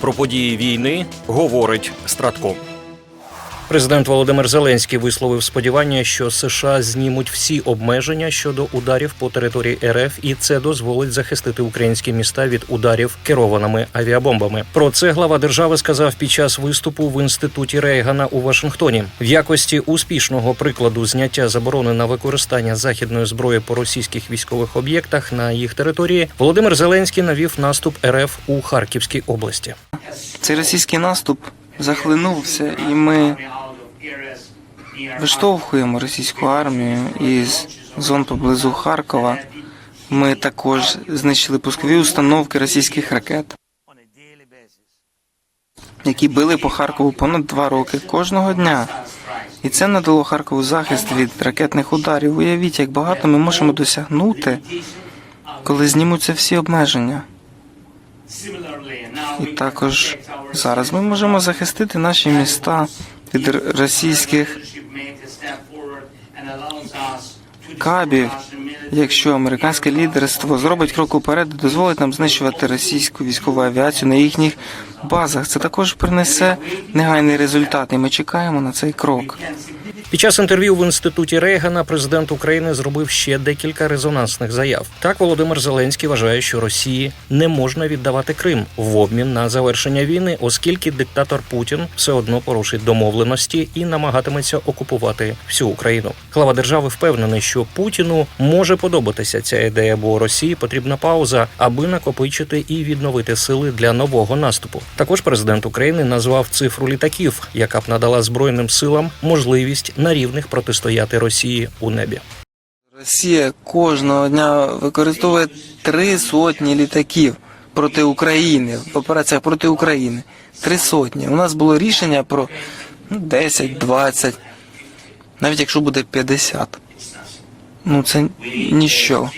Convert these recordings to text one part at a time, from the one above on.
Про події війни говорить Стратко. Президент Володимир Зеленський висловив сподівання, що США знімуть всі обмеження щодо ударів по території РФ, і це дозволить захистити українські міста від ударів керованими авіабомбами. Про це глава держави сказав під час виступу в інституті Рейгана у Вашингтоні. В якості успішного прикладу зняття заборони на використання західної зброї по російських військових об'єктах на їх території Володимир Зеленський навів наступ РФ у Харківській області. Цей російський наступ захлинувся, і ми виштовхуємо російську армію із зон поблизу Харкова. Ми також знищили пускові установки російських ракет, які били по Харкову понад два роки кожного дня. І це надало Харкову захист від ракетних ударів. Уявіть, як багато ми можемо досягнути, коли знімуться всі обмеження. І також зараз ми можемо захистити наші міста від російських кабів, якщо американське лідерство зробить крок уперед і дозволить нам знищувати російську військову авіацію на їхніх базах. Це також принесе негайний результат, і ми чекаємо на цей крок. Під час інтерв'ю в інституті Рейгана президент України зробив ще декілька резонансних заяв. Так Володимир Зеленський вважає, що Росії не можна віддавати Крим в обмін на завершення війни, оскільки диктатор Путін все одно порушить домовленості і намагатиметься окупувати всю Україну. Глава держави впевнений, що Путіну може подобатися ця ідея, бо Росії потрібна пауза, аби накопичити і відновити сили для нового наступу. Також президент України назвав цифру літаків, яка б надала збройним силам можливість на рівних протистояти Росії у небі. Росія кожного дня використовує три сотні літаків проти України в операціях проти України. Три сотні. У нас було рішення про ну, 10, 20, навіть якщо буде 50. Ну це ніщо.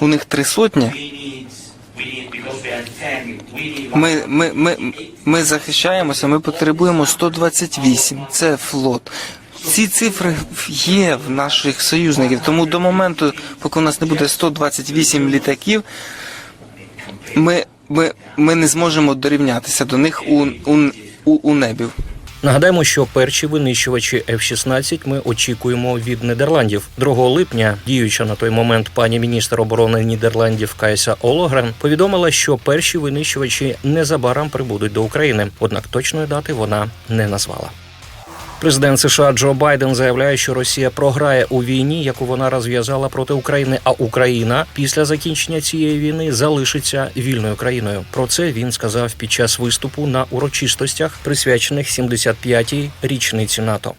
У них три сотні. Ми, ми, ми, ми захищаємося, ми потребуємо 128. Це флот. Ці цифри є в наших союзників, тому до моменту, поки у нас не буде 128 літаків, ми, ми, ми не зможемо дорівнятися до них у, у, у, небі. Нагадаємо, що перші винищувачі F-16 ми очікуємо від Нідерландів. 2 липня діюча на той момент пані міністр оборони Нідерландів Кайса Ологрен повідомила, що перші винищувачі незабаром прибудуть до України. Однак точної дати вона не назвала. Президент США Джо Байден заявляє, що Росія програє у війні, яку вона розв'язала проти України. А Україна після закінчення цієї війни залишиться вільною країною. Про це він сказав під час виступу на урочистостях, присвячених 75-й річниці НАТО.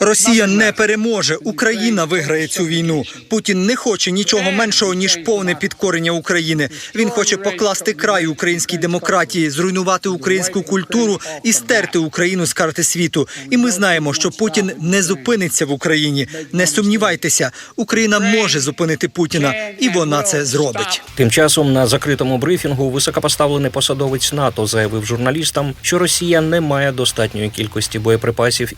Росія не переможе. Україна виграє цю війну. Путін не хоче нічого меншого ніж повне підкорення України. Він хоче покласти край українській демократії, зруйнувати українську культуру і стерти Україну з карти світу. І ми знаємо, що Путін не зупиниться в Україні. Не сумнівайтеся, Україна може зупинити Путіна, і вона це зробить. Тим часом на закритому брифінгу високопоставлений посадовець НАТО заявив журналістам, що Росія не має достатньої кількості боєприпасів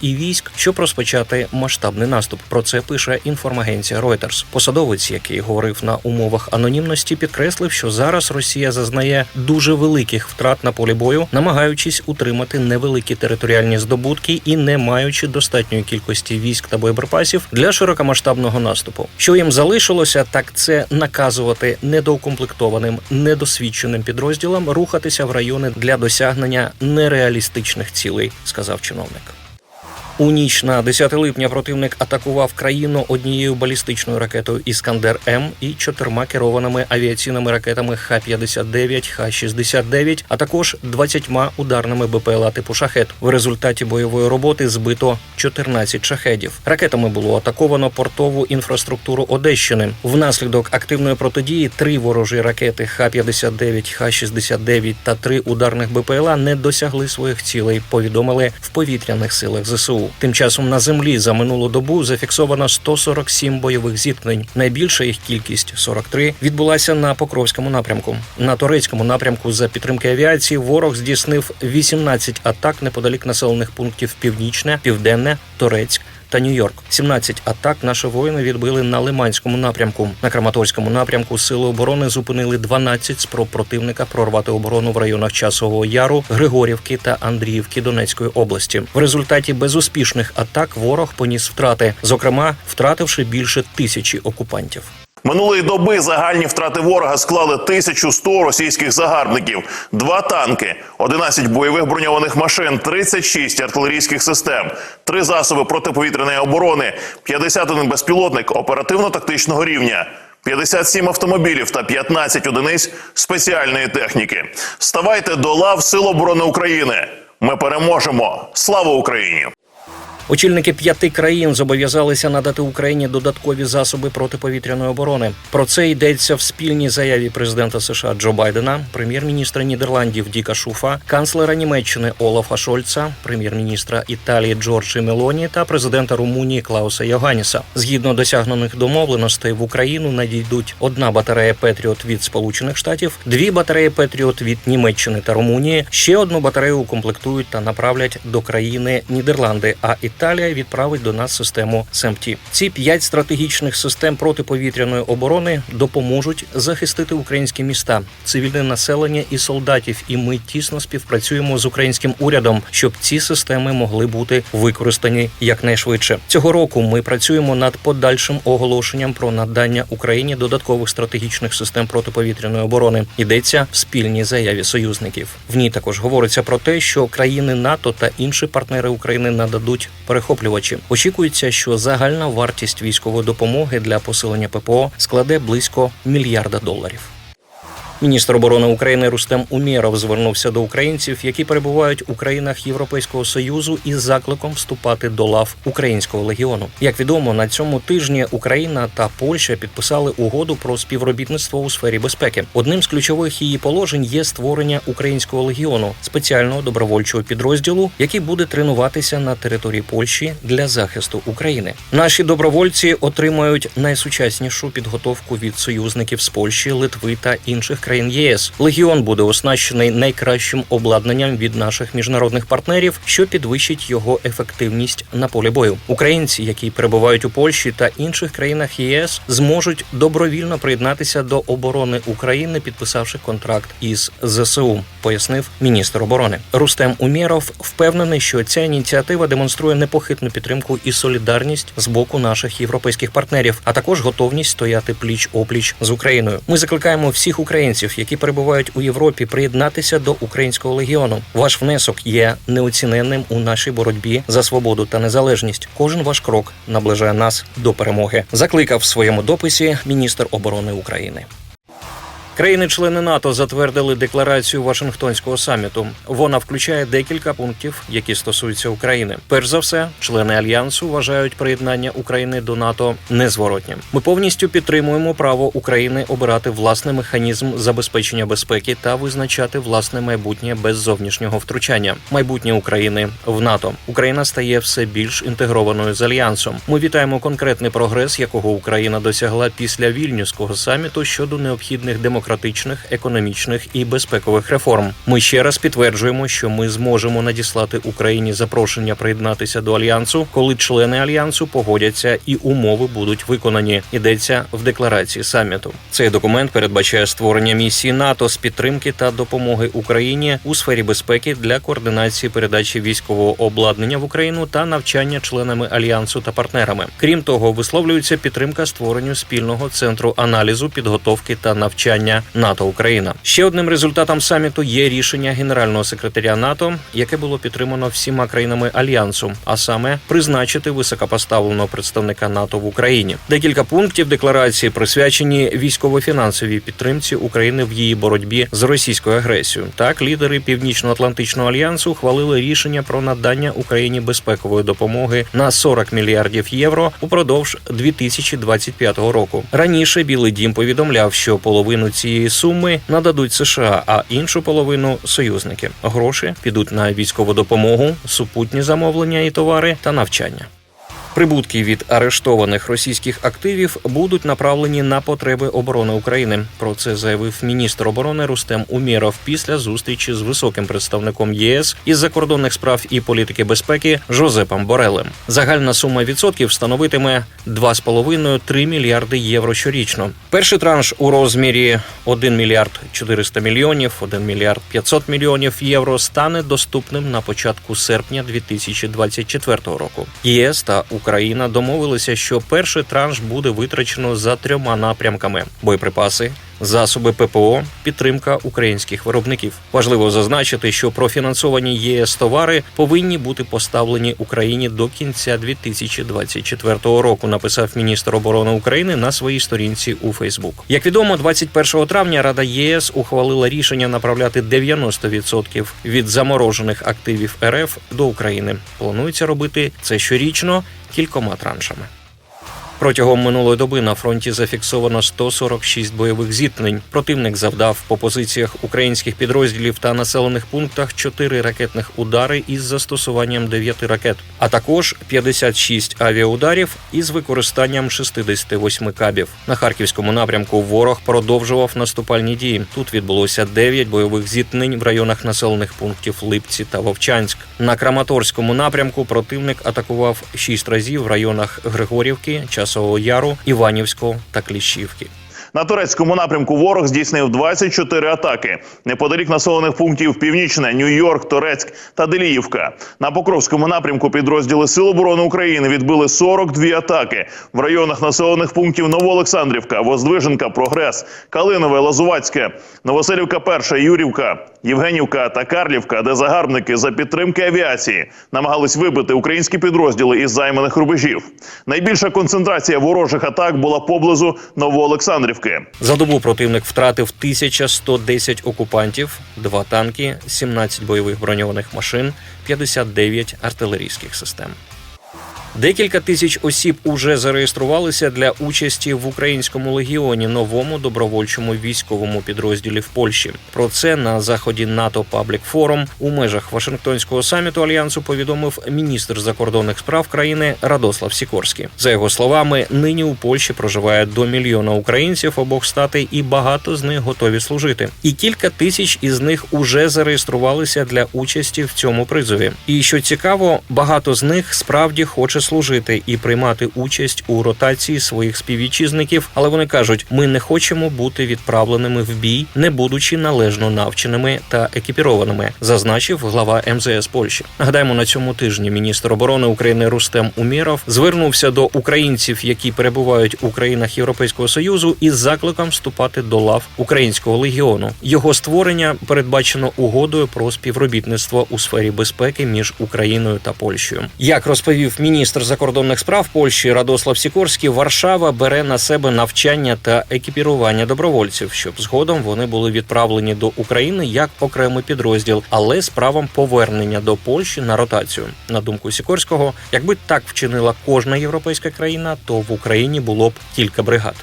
і військ, щоб розпочати масштабний наступ. Про це пише інформагенція Reuters. Посадовець, який говорив на умовах анонімності, підкреслив, що зараз Росія зазнає дуже великих втрат на полі бою, намагаючись утримати невеликі територіальні здобутки і не маючи достатньої кількості військ та боєприпасів для широкомасштабного наступу. Що їм залишилося, так це наказувати недоукомплектованим, недосвідченим підрозділам рухатися в райони для досягнення нереалістичних цілей, сказав чиновник. У ніч на 10 липня противник атакував країну однією балістичною ракетою Іскандер М і чотирма керованими авіаційними ракетами Х-59, Х-69, а також 20 ударними БПЛА типу шахет. В результаті бойової роботи збито 14 шахедів. Ракетами було атаковано портову інфраструктуру Одещини. Внаслідок активної протидії три ворожі ракети Х-59, Х-69 та три ударних БПЛА не досягли своїх цілей. Повідомили в повітряних силах ЗСУ. Тим часом на землі за минулу добу зафіксовано 147 бойових зіткнень. Найбільша їх кількість 43, відбулася на Покровському напрямку. На турецькому напрямку за підтримки авіації ворог здійснив 18 атак неподалік населених пунктів Північне, Південне, Торецьк та Нью-Йорк. 17 атак наші воїни відбили на Лиманському напрямку. На Краматорському напрямку сили оборони зупинили 12 спроб противника прорвати оборону в районах Часового Яру, Григорівки та Андріївки Донецької області. В результаті безуспішних атак ворог поніс втрати, зокрема втративши більше тисячі окупантів. Минулої доби загальні втрати ворога склали 1100 російських загарбників, два танки, 11 бойових броньованих машин, 36 артилерійських систем, три засоби протиповітряної оборони, 51 безпілотник оперативно-тактичного рівня. 57 автомобілів та 15 одиниць спеціальної техніки. Ставайте до лав Сил оборони України. Ми переможемо! Слава Україні! Очільники п'яти країн зобов'язалися надати Україні додаткові засоби протиповітряної оборони. Про це йдеться в спільній заяві президента США Джо Байдена, прем'єр-міністра Нідерландів Діка Шуфа, канцлера Німеччини Олафа Шольца, прем'єр-міністра Італії Джорджі Мелоні та президента Румунії Клауса Йоганіса. Згідно досягнених домовленостей в Україну надійдуть одна батарея Петріот від Сполучених Штатів, дві батареї Петріот від Німеччини та Румунії. Ще одну батарею укомплектують та направлять до країни Нідерланди. А Італія відправить до нас систему СМТ. Ці п'ять стратегічних систем протиповітряної оборони допоможуть захистити українські міста, цивільне населення і солдатів. І ми тісно співпрацюємо з українським урядом, щоб ці системи могли бути використані якнайшвидше. Цього року ми працюємо над подальшим оголошенням про надання Україні додаткових стратегічних систем протиповітряної оборони. Йдеться в спільній заяві союзників. В ній також говориться про те, що країни НАТО та інші партнери України нададуть перехоплювачі. Очікується, що загальна вартість військової допомоги для посилення ППО складе близько мільярда доларів. Міністр оборони України Рустем Умєров звернувся до українців, які перебувають у країнах Європейського союзу, із закликом вступати до лав українського легіону. Як відомо, на цьому тижні Україна та Польща підписали угоду про співробітництво у сфері безпеки. Одним з ключових її положень є створення українського легіону спеціального добровольчого підрозділу, який буде тренуватися на території Польщі для захисту України. Наші добровольці отримають найсучаснішу підготовку від союзників з Польщі, Литви та інших країн ЄС. Легіон буде оснащений найкращим обладнанням від наших міжнародних партнерів, що підвищить його ефективність на полі бою. Українці, які перебувають у Польщі та інших країнах ЄС, зможуть добровільно приєднатися до оборони України, підписавши контракт із ЗСУ, пояснив міністр оборони. Рустем Умєров впевнений, що ця ініціатива демонструє непохитну підтримку і солідарність з боку наших європейських партнерів, а також готовність стояти пліч опліч з Україною. Ми закликаємо всіх українців, які перебувають у Європі, приєднатися до українського легіону. Ваш внесок є неоціненним у нашій боротьбі за свободу та незалежність. Кожен ваш крок наближає нас до перемоги. Закликав в своєму дописі міністр оборони України. Країни-члени НАТО затвердили декларацію Вашингтонського саміту. Вона включає декілька пунктів, які стосуються України. Перш за все, члени альянсу вважають приєднання України до НАТО незворотнім. Ми повністю підтримуємо право України обирати власний механізм забезпечення безпеки та визначати власне майбутнє без зовнішнього втручання. Майбутнє України в НАТО. Україна стає все більш інтегрованою з альянсом. Ми вітаємо конкретний прогрес, якого Україна досягла після вільнюського саміту щодо необхідних демократичних, економічних і безпекових реформ. Ми ще раз підтверджуємо, що ми зможемо надіслати Україні запрошення приєднатися до альянсу, коли члени альянсу погодяться і умови будуть виконані. Йдеться в декларації саміту. Цей документ передбачає створення місії НАТО з підтримки та допомоги Україні у сфері безпеки для координації передачі військового обладнання в Україну та навчання членами альянсу та партнерами. Крім того, висловлюється підтримка створенню спільного центру аналізу, підготовки та навчання НАТО Україна. Ще одним результатом саміту є рішення генерального секретаря НАТО, яке було підтримано всіма країнами альянсу, а саме призначити високопоставленого представника НАТО в Україні. Декілька пунктів декларації присвячені військово-фінансовій підтримці України в її боротьбі з російською агресією. Так, лідери Північно-Атлантичного альянсу ухвалили рішення про надання Україні безпекової допомоги на 40 мільярдів євро упродовж 2025 року. Раніше Білий Дім повідомляв, що половину цієї суми нададуть США, а іншу половину союзники. Гроші підуть на військову допомогу, супутні замовлення і товари та навчання. Прибутки від арештованих російських активів будуть направлені на потреби оборони України. Про це заявив міністр оборони Рустем Умєров після зустрічі з високим представником ЄС із закордонних справ і політики безпеки Жозепом Борелем. Загальна сума відсотків становитиме 2,5-3 мільярди євро щорічно. Перший транш у розмірі 1 мільярд 400 мільйонів, 1 мільярд 500 мільйонів євро стане доступним на початку серпня 2024 року. ЄС та Україна домовилися, що перший транш буде витрачено за трьома напрямками: боєприпаси. Засоби ППО, підтримка українських виробників. Важливо зазначити, що профінансовані ЄС товари повинні бути поставлені Україні до кінця 2024 року. Написав міністр оборони України на своїй сторінці у Фейсбук. Як відомо, 21 травня Рада ЄС ухвалила рішення направляти 90% від заморожених активів РФ до України. Планується робити це щорічно кількома траншами. Протягом минулої доби на фронті зафіксовано 146 бойових зіткнень. Противник завдав по позиціях українських підрозділів та населених пунктах 4 ракетних удари із застосуванням 9 ракет, а також 56 авіаударів із використанням 68 кабів. На харківському напрямку ворог продовжував наступальні дії. Тут відбулося 9 бойових зіткнень в районах населених пунктів Липці та Вовчанськ. На Краматорському напрямку противник атакував 6 разів в районах Григорівки, Часового Яру, Іванівського та Кліщівки. На турецькому напрямку ворог здійснив 24 атаки неподалік населених пунктів Північне, Нью-Йорк, Торецьк та Деліївка. На Покровському напрямку підрозділи Сил оборони України відбили 42 атаки в районах населених пунктів Новоолександрівка, Воздвиженка, Прогрес, Калинове, Лазувацьке, Новоселівка, Перша, Юрівка, Євгенівка та Карлівка, де загарбники за підтримки авіації намагались вибити українські підрозділи із займаних рубежів. Найбільша концентрація ворожих атак була поблизу Новоолександрівки. За добу противник втратив 1110 окупантів, 2 танки, 17 бойових броньованих машин, 59 артилерійських систем. Декілька тисяч осіб уже зареєструвалися для участі в українському легіоні новому добровольчому військовому підрозділі в Польщі. Про це на заході НАТО Паблік Форум у межах Вашингтонського саміту альянсу повідомив міністр закордонних справ країни Радослав Сікорський. За його словами, нині у Польщі проживає до мільйона українців обох статей, і багато з них готові служити. І кілька тисяч із них уже зареєструвалися для участі в цьому призові. І що цікаво, багато з них справді хоче служити і приймати участь у ротації своїх співвітчизників, але вони кажуть: ми не хочемо бути відправленими в бій, не будучи належно навченими та екіпірованими, зазначив глава МЗС Польщі. Нагадаємо, на цьому тижні міністр оборони України Рустем Умєров звернувся до українців, які перебувають у країнах Європейського союзу, із закликом вступати до лав українського легіону. Його створення передбачено угодою про співробітництво у сфері безпеки між Україною та Польщею. Як розповів міністр закордонних справ Польщі Радослав Сікорський, Варшава бере на себе навчання та екіпірування добровольців, щоб згодом вони були відправлені до України як окремий підрозділ, але з правом повернення до Польщі на ротацію. На думку Сікорського, якби так вчинила кожна європейська країна, то в Україні було б кілька бригад.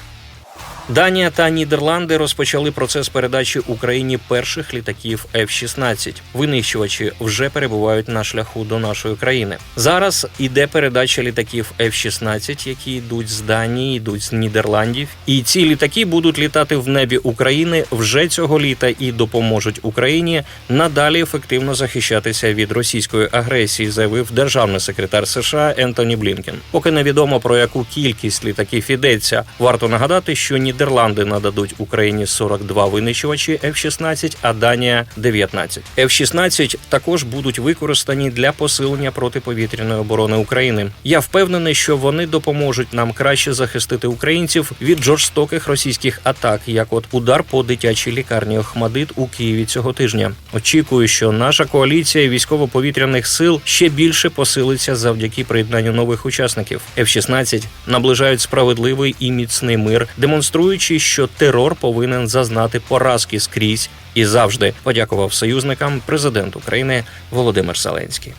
Данія та Нідерланди розпочали процес передачі Україні перших літаків F-16. Винищувачі вже перебувають на шляху до нашої країни. Зараз іде передача літаків F-16, які йдуть з Данії, йдуть з Нідерландів. І ці літаки будуть літати в небі України вже цього літа і допоможуть Україні надалі ефективно захищатися від російської агресії, заявив державний секретар США Ентоні Блінкен. Поки невідомо про яку кількість літаків йдеться. Варто нагадати, що Нідерланди нададуть Україні 42 винищувачі F-16, а Данія 19. F-16 також будуть використані для посилення протиповітряної оборони України. Я впевнений, що вони допоможуть нам краще захистити українців від жорстоких російських атак, як от удар по дитячій лікарні Охмадит у Києві цього тижня. Очікую, що наша коаліція військово-повітряних сил ще більше посилиться завдяки приєднанню нових учасників. F-16 наближають справедливий і міцний мир, демонструючи, що терор повинен зазнати поразки скрізь і завжди. Подякував союзникам президент України Володимир Зеленський.